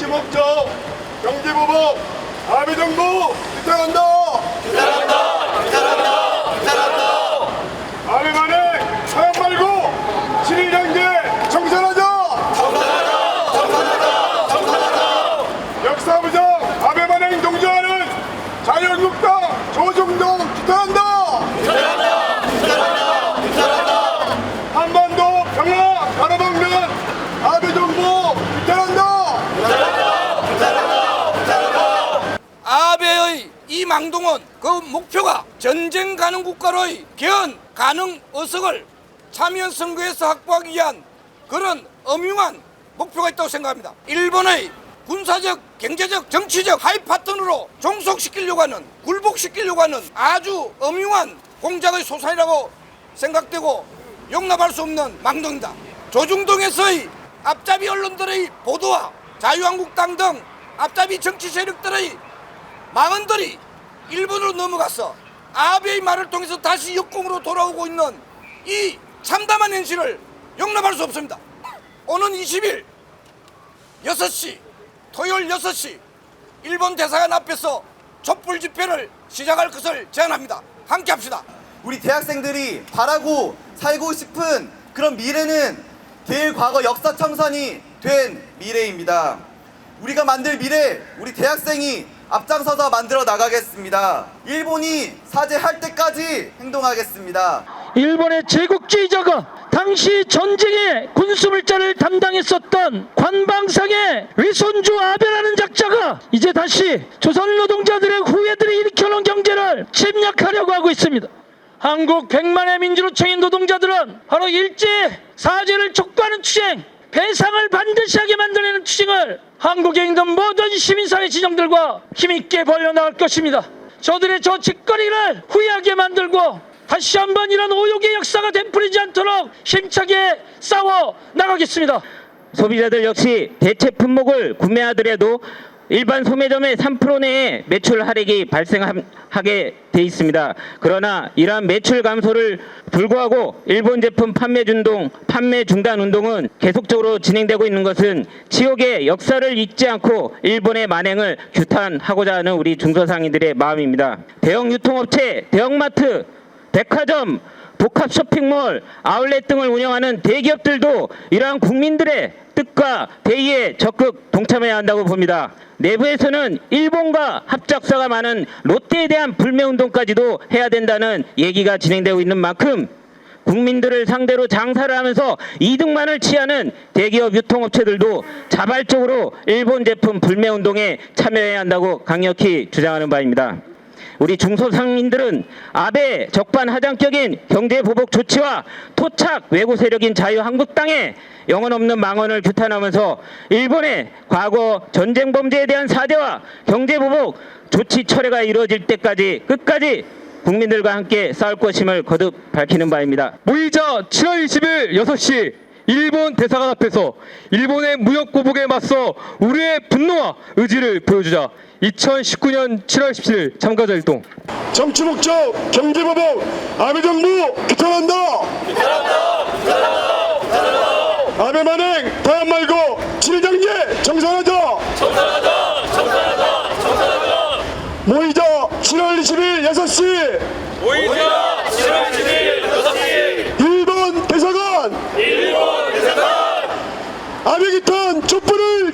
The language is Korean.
정치 목적 경제 보복 아베정부 규탄한다 아베만행 사용 말고 친일경제 청산하자 역사부정 아베만행 동조하는 자유한국당 조중동 규탄한다 한반도 평화 가로막는 아베정부 규탄한다 아베의 이 망동은 그 목표가 전쟁 가능 국가로의 개헌 가능 의석을 참여 선거에서 확보하기 위한 그런 엄중한 목표가 있다고 생각합니다. 일본의 군사적, 경제적, 정치적 하이 파트너로 종속시키려고 하는 굴복시키려고 하는 아주 엄중한 공작의 소산이라고 생각되고 용납할 수 없는 망동이다. 조중동에서의 앞잡이 언론들의 보도와 자유한국당 등 앞잡이 정치 세력들의 망언들이 일본으로 넘어가서 아베의 말을 통해서 다시 역공으로 돌아오고 있는 이 참담한 현실을 용납할 수 없습니다. 오는 20일 6시 토요일 6시 일본 대사관 앞에서 촛불 집회를 시작할 것을 제안합니다. 함께 합시다. 우리 대학생들이 바라고 살고 싶은 그런 미래는 제일 과거 역사 청산이 된 미래입니다. 우리가 만들 미래, 우리 대학생이 앞장서서 만들어 나가겠습니다. 일본이 사죄할 때까지 행동하겠습니다. 일본의 제국주의자가 당시 전쟁의 군수물자를 담당했었던 관방상의 위손주 아베라는 작자가 이제 다시 조선 노동자들의 후예들이 일으켜놓은 경제를 침략하려고 하고 있습니다. 한국 100만의 민주노총인 노동자들은 바로 일제 사죄를 촉구하는 투쟁, 배상을 반드시 하게 만들어내는 투쟁을 한국에 있는 모든 시민사회 진영들과 힘있게 벌려나갈 것입니다. 저들의 저 짓거리를 후회하게 만들고 다시 한번 이런 오욕의 역사가 되풀이지 않도록 힘차게 싸워 나가겠습니다. 소비자들 역시 대체 품목을 구매하더라도 일반 소매점의 3% 내에 매출 하락이 발생하게 돼 있습니다. 그러나 이러한 매출 감소를 불구하고 일본 제품 판매 준동, 판매 중단 운동은 계속적으로 진행되고 있는 것은 지역의 역사를 잊지 않고 일본의 만행을 규탄하고자 하는 우리 중소상인들의 마음입니다. 대형 유통업체, 대형마트, 백화점, 복합 쇼핑몰, 아울렛 등을 운영하는 대기업들도 이러한 국민들의 뜻과 대의에 적극 동참해야 한다고 봅니다. 내부에서는 일본과 합작사가 많은 롯데에 대한 불매운동까지도 해야 된다는 얘기가 진행되고 있는 만큼 국민들을 상대로 장사를 하면서 이득만을 취하는 대기업 유통업체들도 자발적으로 일본 제품 불매운동에 참여해야 한다고 강력히 주장하는 바입니다. 우리 중소상인들은 아베 적반하장격인 경제보복 조치와 토착 외구 세력인 자유한국당의 영혼 없는 망언을 규탄하면서 일본의 과거 전쟁 범죄에 대한 사죄와 경제보복 조치 철회가 이루어질 때까지 끝까지 국민들과 함께 싸울 것임을 거듭 밝히는 바입니다. 모이자 7월 20일 6시 일본 대사관 앞에서 일본의 무역 보복에 맞서 우리의 분노와 의지를 보여주자 2019년 7월 17일 참가자 일동. 정치 목적 경제 보복 아베 정부 규탄한다 아베 만행 다음 말고 친일경제 정산하자 모이자 7월 20일 6시! 모이자 7월 10일 6시! 일본 대사관! 아베 규탄 촛불을